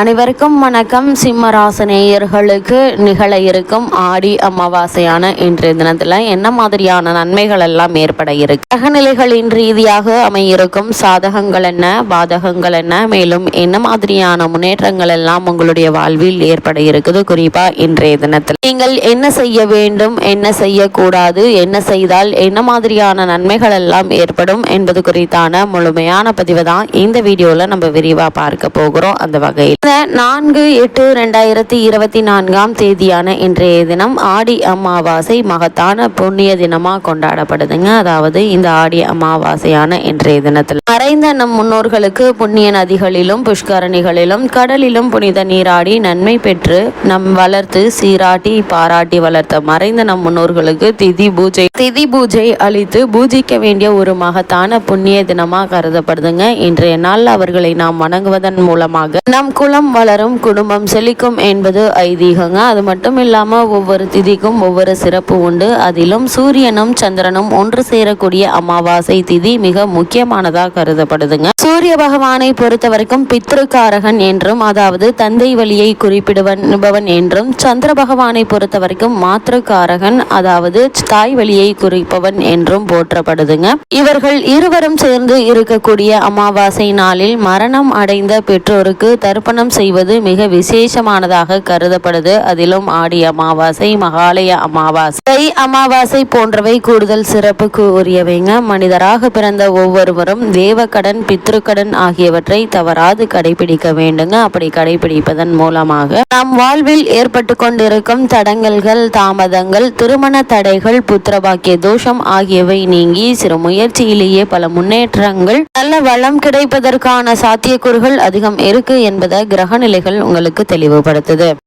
அனைவருக்கும் வணக்கம். சிம்மராசனேயர்களுக்கு நிகழ இருக்கும் ஆடி அமாவாசையான இன்றைய தினத்தில் என்ன மாதிரியான நன்மைகள் எல்லாம் ஏற்பட இருக்கு? கிரகநிலைகளின் ரீதியாக அமையிருக்கும் சாதகங்கள் என்ன பாதகங்கள் என்ன? மேலும் என்ன மாதிரியான முன்னேற்றங்கள் எல்லாம் உங்களுடைய வாழ்வில் ஏற்பட இருக்குது? குறிப்பா இன்றைய தினத்தில். நீங்கள் என்ன செய்ய வேண்டும் என்ன செய்யக்கூடாது என்ன செய்தால் என்ன மாதிரியான நன்மைகள் எல்லாம் ஏற்படும் என்பது குறித்தான முழுமையான பதிவு தான் இந்த வீடியோவில் நம்ம விரிவாக பார்க்க போகிறோம். அந்த வகையில். நான்கு எட்டு ரெண்டாயிரத்தி இருபத்தி நான்காம் தேதியான இன்றைய தினம் ஆடி அமாவாசை மகத்தான புண்ணிய தினமாக கொண்டாடப்படுதுங்க. அதாவது இந்த ஆடி அமாவாசையான இன்றைய தினத்தில். மறைந்த நம் முன்னோர்களுக்கு புண்ணிய நதிகளிலும் புஷ்கரணிகளிலும் கடலிலும் புனித நீராடி நன்மை பெற்று நம் வளர்த்து சீராட்டி பாராட்டி வளர்த்த மறைந்த நம் முன்னோர்களுக்கு திதி பூஜை திதி பூஜை அளித்து பூஜிக்க வேண்டிய ஒரு மகத்தான புண்ணிய தினமாக கருதப்படுதுங்க. இன்றைய நாள் அவர்களை நாம் வணங்குவதன் மூலமாக. நம் குலம் வளரும் குடும்பம் செழிக்கும் என்பது ஐதீகங்க. அது மட்டும் இல்லாமல் ஒவ்வொரு திதிக்கும் ஒவ்வொரு சிறப்பு உண்டு. அதிலும் சூரியனும் சந்திரனும் ஒன்று சேரக்கூடிய அமாவாசை திதி மிக முக்கியமானதாக கருதப்படுதுங்க. சூரிய பகவானை பொறுத்த வரைக்கும் பித்ருக்காரகன் என்றும் அதாவது தந்தை வழியை குறிப்பிடுவன் என்றும் சந்திர பகவானை பொறுத்த வரைக்கும் மாத்திருக்காரகன் அதாவது தாய் வழியை குறிப்பவன் என்றும் போற்றப்படுதுங்க. இவர்கள் இருவரும் சேர்ந்து இருக்கக்கூடிய அமாவாசை நாளில் மரணம் அடைந்த பெற்றோருக்கு தர்ப்பண தர்ப்பணம் செய்வது மிக விசேஷமானதாக கருதப்படுது. அதிலும் ஆடி அமாவாசை மகாலய அமாவாசை தை அமாவாசை போன்றவை கூடுதல் சிறப்புக்கு உரியவைங்க மனிதராக பிறந்த ஒவ்வொருவரும் தேவக்கடன் பித்ருக்கடன் ஆகியவற்றை தவறாது கடைபிடிக்க வேண்டுங்க. அப்படி கடைபிடிப்பதன் மூலமாக நம் வாழ்வில் ஏற்பட்டு கொண்டிருக்கும் தடங்கல்கள் தாமதங்கள் திருமண தடைகள் புத்திரபாக்கிய தோஷம் ஆகியவை நீங்கி சிறு முயற்சியிலேயே பல முன்னேற்றங்கள் நல்ல வளம் கிடைப்பதற்கான சாத்தியக்கூறுகள் அதிகம் இருக்கு என்பதை கிரக நிலைகள் உங்களுக்கு தெளிவுபடுத்துது.